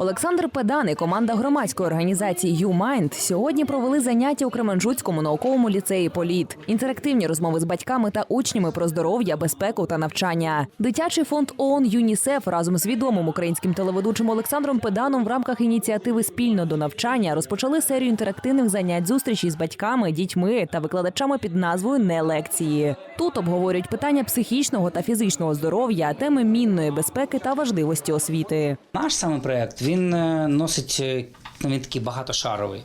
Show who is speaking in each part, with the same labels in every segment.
Speaker 1: Олександр Педан і команда громадської організації «Ю-Майнд» сьогодні провели заняття у Кременчуцькому науковому ліцеї «Політ». Інтерактивні розмови з батьками та учнями про здоров'я, безпеку та навчання. Дитячий фонд ООН ЮНІСЕФ разом з відомим українським телеведучим Олександром Педаном в рамках ініціативи Спільно до навчання розпочали серію інтерактивних занять зустрічей з батьками, дітьми та викладачами під назвою Не лекції. Тут обговорюють питання психічного та фізичного здоров'я, теми мінної безпеки та важливості освіти.
Speaker 2: Наш саме проект він е, носить. е, Він такий багатошаровий.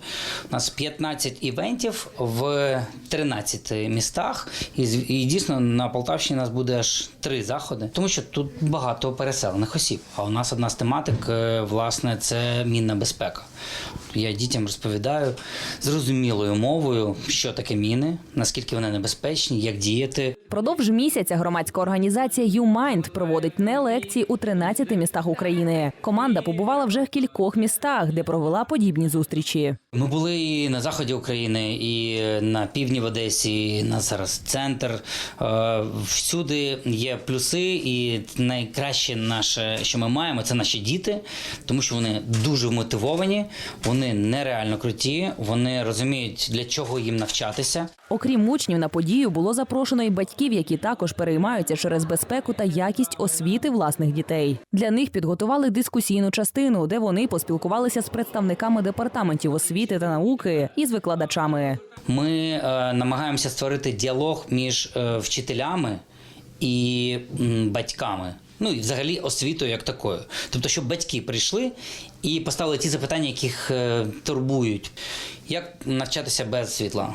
Speaker 2: У нас 15 івентів в 13 містах, і, і дійсно на Полтавщині у нас буде аж три заходи, тому що тут багато переселених осіб. А у нас одна з тематик, е, власне, це мінна безпека. Я дітям розповідаю зрозумілою мовою, що таке міни, наскільки вони небезпечні, як діяти.
Speaker 1: Продовж місяця громадська організація «Ю-Майнд» проводить не лекції у 13 містах України. Команда побувала вже в кількох містах, де провела подібні зустрічі.
Speaker 2: Ми були і на заході України, і на півдні в Одесі, і на зараз центр. Е, Всюди є плюси, і найкраще наше, що ми маємо, це наші діти, тому що вони дуже мотивовані, вони нереально круті, вони розуміють, для чого їм навчатися.
Speaker 1: Окрім учнів, на подію було запрошено і батьків, які також переймаються через безпеку та якість освіти власних дітей. Для них підготували дискусійну частину, де вони поспілкувалися з представниками департаментів освіти та науки і з викладачами.
Speaker 2: Ми е, намагаємося створити діалог між е, вчителями і м, батьками. Ну і взагалі освітою як такою. Тобто, щоб батьки прийшли і поставили ті запитання, яких е, турбують. Як навчатися без світла?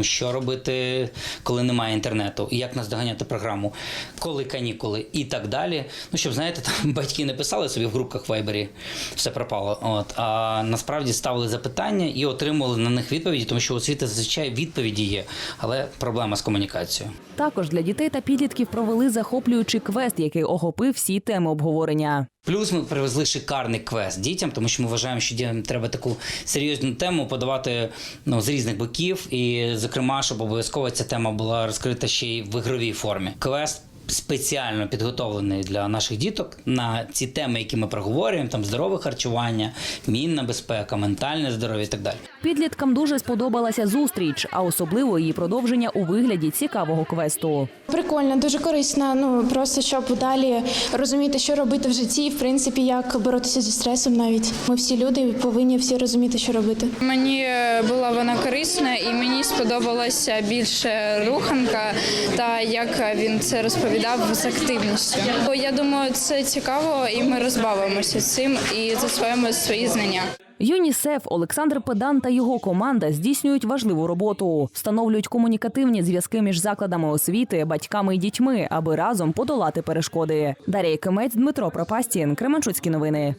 Speaker 2: Що робити, коли немає інтернету? Як наздоганяти програму, коли канікули і так далі. Ну, щоб знаєте, там батьки не писали собі в групках в Вайбері, все пропало. От а насправді ставили запитання і отримували на них відповіді, тому що у освіти зазвичай відповіді є, але проблема з комунікацією.
Speaker 1: Також для дітей та підлітків провели захоплюючий квест, який охопив всі теми обговорення.
Speaker 2: Плюс ми привезли шикарний квест дітям, тому що ми вважаємо, що дітям треба таку серйозну тему подавати ну, з різних боків. І, зокрема, щоб обов'язково ця тема була розкрита ще й в ігровій формі. Квест спеціально підготовлений для наших діток на ці теми, які ми проговорюємо: там здорове харчування, мінна безпека, ментальне здоров'я і так далі.
Speaker 1: Підліткам дуже сподобалася зустріч, а особливо її продовження у вигляді цікавого квесту.
Speaker 3: Прикольно, дуже корисно. Ну просто щоб далі розуміти, що робити в житті, і, в принципі, як боротися зі стресом. Навіть ми всі люди повинні всі розуміти, що робити.
Speaker 4: Мені була вона корисна, і мені сподобалася більше руханка та як він це розповідав з активністю. Я думаю, це цікаво, і ми розбавимося цим і засвоїмо свої знання.
Speaker 1: ЮНІСЕФ, Олександр Педан та його команда здійснюють важливу роботу, встановлюють комунікативні зв'язки між закладами освіти, батьками і дітьми, аби разом подолати перешкоди. Дар'я Кимець, Дмитро Пропастін, Кременчуцькі новини.